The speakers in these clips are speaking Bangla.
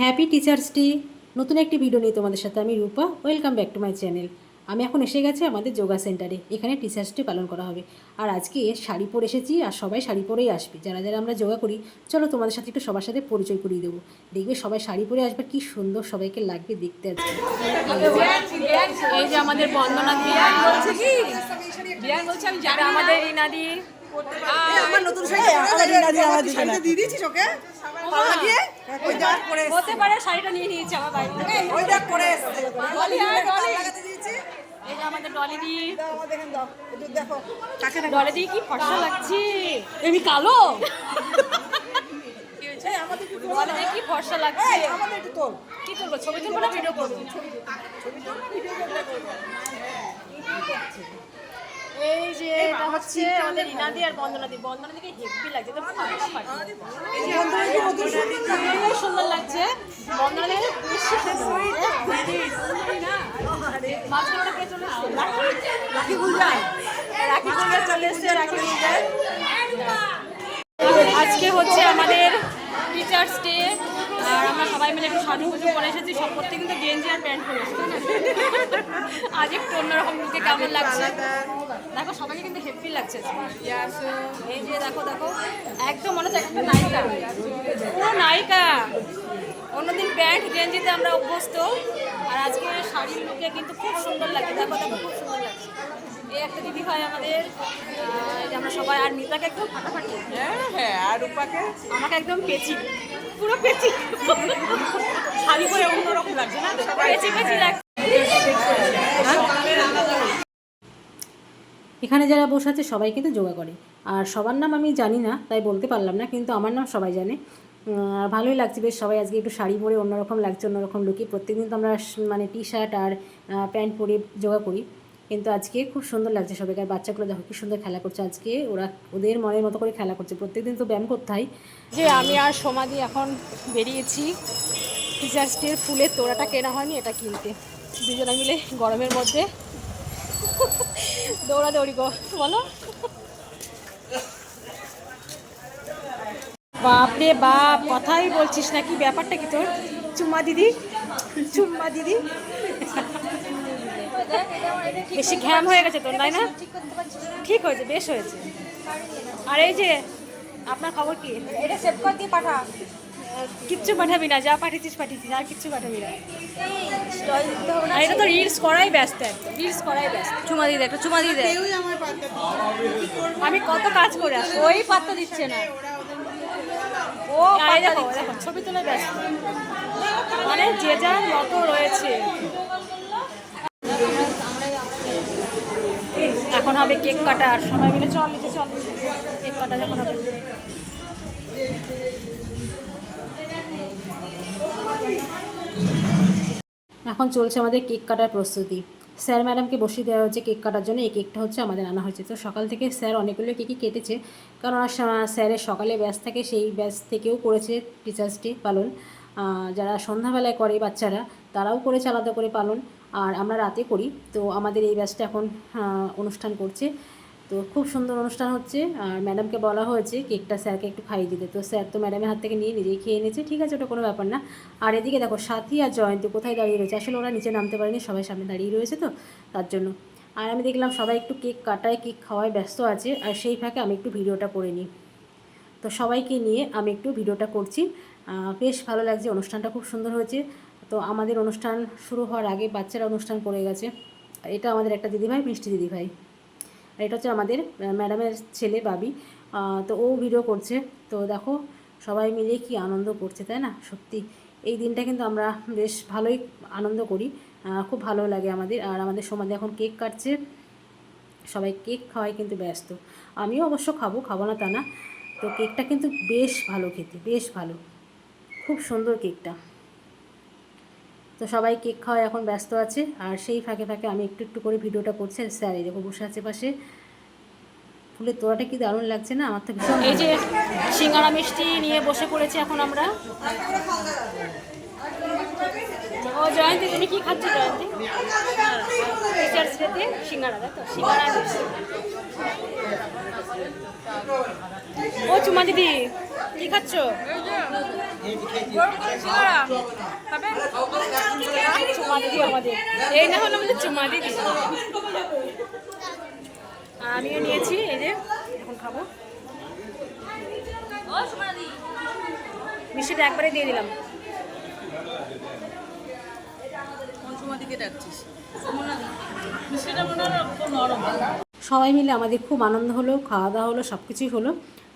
হ্যাপি টিচার্স ডে নতুন একটি ভিডিও নিয়ে তোমাদের সাথে আমি Rupa. Welcome back to my channel আমি এখন এসে গেছি আমাদের যোগা সেন্টারে এখানে টিচার্স ডে পালন করা হবে। আর আজকে শাড়ি পরে এসেছি আর সবাই শাড়ি পরেই আসবে। যারা যারা আমরা যোগা করি চলো তোমাদের সাথে একটু সবার সাথে পরিচয় করিয়ে দেবো। দেখবে সবাই শাড়ি পরে আসবে কি সুন্দর সবাইকে লাগবে দেখতে আজকে। এই যে আমাদের বন্দনা দিয়া আমার নতুন শাড়ি দিয়েছিস ওকে? ওই দেখ করে হতে পারে শাড়িটা নিয়ে নিয়েছে আমার বাড়ি থেকে। ওই দেখ করে এসছে। ডলি আর ডলি। লাগাতে দিয়েছি। এই আমাদের ডলি দি। দাও দেখেন দাও। একটু দেখো কাকে দেখো ডলি দি কি ফর্সা লাগছে। এমনি কালো? কি ফর্সা লাগছে। আমাদের একটু তোল। কি করব ছবি তুলবো না ভিডিও করব এই যে এটা হচ্ছে আমাদের রিনাদি আর বন্দনাদি বন্দনাদিকে হেভি লাগছে তো সুন্দর লাগছে। বন্দনাদি বেশি মাঝখানে কে চলে রাখি? গুলজার রাখি গুলজার চলে এসছে রাখি গুলজার আজকে হচ্ছে আমাদের টিচার্স ডে আর আমরা সবাই মিলে একটু সাজুগুজু করে এসেছি। সব করতে কিন্তু গেঞ্জি আর প্যান্ট পরে এসেছি আজ একটু অন্যরকম লুকে কেমন লাগছে? দেখো সবাইকে কিন্তু হেভি লাগছে। এই যে দেখো দেখো একদম মনে হচ্ছে একটা নায়িকা। পুরো নায়িকা। অন্যদিন প্যান্ট গেঞ্জিতে আমরা অভ্যস্ত। আর আজকে শাড়ির লুকে কিন্তু খুব সুন্দর লাগছে। দেখো দেখো খুব সুন্দর লাগছে। এই একটা দিদি হয় আমাদের। আমরা সবাই আর মিতাকে একদম ফাটাফাটি। হ্যাঁ হ্যাঁ আর রূপাকে? আমাকে একদম পেঁচি। পুরো পেঁচি। শাড়ি পরে অন্যরকম লাগছে না? পেঁচি পেঁচি লাগছে এখানে যারা বসে আছে, সবাই কিন্তু যোগা করে। আর সবার নাম আমি জানি না, তাই বলতে পারলাম না, কিন্তু আমার নাম সবাই জানে। ভালোই লাগছে, বেশ সবাই আজকে একটু শাড়ি পরে অন্যরকম লাগছে, অন্যরকম লুকে প্রত্যেকদিন তো আমরা মানে টি শার্ট আর প্যান্ট পরে যোগা করি। কিন্তু আজকে খুব সুন্দর লাগছে সবাইকে। আর বাচ্চাগুলো দেখো কি সুন্দর খেলা করছে। আজকে ওরা ওদের মনের মতো করে খেলা করছে। প্রত্যেকদিন তো ব্যায়াম করতে হয়। যে আমি আর সমাধি এখন বেরিয়েছি। টিচার্স ডের ফুলের তোড়াটা কেনা হয়নি, এটা কিনতে। দুজনে মিলে গরমের মধ্যে। দৌড়াদৌড়ি গো, বলো। বাপরে বাপ, কথাই বলছিস নাকি? ব্যাপারটা কি তোর? চুম্মা দিদি? চুম্মা দিদি? বেশি ঘ্যাম হয়ে গেছে তোর, তাই না? ঠিক হয়েছে, বেশ হয়েছে। আর এই যে, আপনার খবর কি? এটা সেভ করে দিয়ে পাঠা। কিচ্ছু পাঠাবি না যা পাঠিয়েছিস পাঠিয়েছিস আর কিচ্ছু পাঠাবি না। আর এটা তো রিলস করাই ব্যস্ত রিলস করাই ব্যস্ত। চুমা দিয়ে দে একটা চুমা দিয়ে দে। কেউই আমার পাত্তা দিচ্ছে। না। আমি কত কাজ করে ওই পাত্তা দিচ্ছে না। ও ছবি তোলা ব্যস্ত। মানে যে যার মতো রয়েছে। এখন হবে কেক কাটার সবাই মিলে চল নিচে চল। কেক কাটা যখন হবে। এখন চলছে আমাদের কেক কাটার প্রস্তুতি। স্যার ম্যাডামকে বসিয়ে দেওয়া হচ্ছে কেক কাটার জন্য, এই কেকটা হচ্ছে আমাদের আনা হয়েছে। তো সকাল থেকে স্যার অনেকগুলো কেকই কেটেছে, কারণ স্যারের সকালে ব্যাচ থাকে, সেই ব্যাচ থেকেও করেছে টিচার্স ডে পালন। যারা সন্ধ্যাবেলায় করে বাচ্চারা, তারাও করেছে আলাদা করে পালন। আর আমরা রাতে করি। তো আমাদের এই ব্যাচটা এখন অনুষ্ঠান করছে। তো খুব সুন্দর অনুষ্ঠান হচ্ছে। আর ম্যাডামকে বলা হয়েছে কেকটা স্যারকে একটু খাইয়ে দিতে। তো স্যার তো ম্যাডামের হাত থেকে নিয়ে নিজেই খেয়ে নিয়েছে। ঠিক আছে, ওটা কোনো ব্যাপার না। আর এদিকে দেখো, সাথী আর জয়ন্তী কোথায় দাঁড়িয়ে রয়েছে? আসলে ওরা নিচে নামতে পারেনি, সবাই সামনে দাঁড়িয়ে রয়েছে তো, তার জন্য। আর আমি দেখলাম সবাই একটু কেক কাটায়, কেক খাওয়ায় ব্যস্ত আছে। আর সেই ফাঁকে আমি একটু ভিডিওটা করে নিই। তো সবাইকে নিয়ে আমি একটু ভিডিওটা করছি। বেশ ভালো লাগছে, অনুষ্ঠানটা খুব সুন্দর হয়েছে। তো আমাদের অনুষ্ঠান শুরু হওয়ার আগে বাচ্চারা অনুষ্ঠান করে গেছে। এটা আমাদের একটা দিদিভাই, মিষ্টি দিদিভাই। আর এটা হচ্ছে আমাদের ম্যাডামের ছেলে বাবি। তো ও ভিডিও করছে। তো দেখো, সবাই মিলে কি আনন্দ করছে, তাই না? সত্যি, এই দিনটা কিন্তু আমরা বেশ ভালোই আনন্দ করি। খুব ভালো লাগে আমাদের। আর আমাদের সমাজে এখন কেক কাটছে। সবাই কেক খাওয়ায় কিন্তু ব্যস্ত। আমিও অবশ্য খাব খাব না তা না। তো কেকটা কিন্তু বেশ ভালো খেতে, বেশ ভালো। খুব সুন্দর কেকটা। তো সবাই কেক খাওয়ায় এখন ব্যস্ত আছে, আর সেই ফাঁকে ফাঁকে আমি একটু একটু করে ভিডিওটা করছি, আর স্যার দেখো বসে আছে পাশে। ফুলের তোড়াটা কি দারুণ লাগছে না? আমার তো ভীষণ এই যে সিঙ্গারা মিষ্টি নিয়ে বসে পড়েছি এখন আমরা। কি খাচ্ছ জয়ন্তী? ও চুমা দিদি কি খাচ্ছ? আমিও নিয়েছি, এই যে, এখন খাব। মিষ্টিটা একবারে দিয়ে দিলাম। সবাই মিলে আমাদের খুব আনন্দ হলো, খাওয়া দাওয়া হলো সব কিছুই হলো।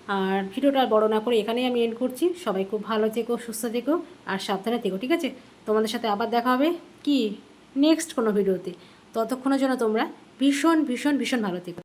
আর ভিডিওটা বড় না করে এখানেই আমি এন্ড করছি। সবাই খুব ভালো থেকো, সুস্থ থেকো আর সাবধানে থেকো, ঠিক আছে? তোমাদের সাথে আবার দেখা হবে কি? নেক্সট কোনো ভিডিওতে। ততক্ষণের জন্য তোমরা ভীষণ ভীষণ ভীষণ ভালো থেকো।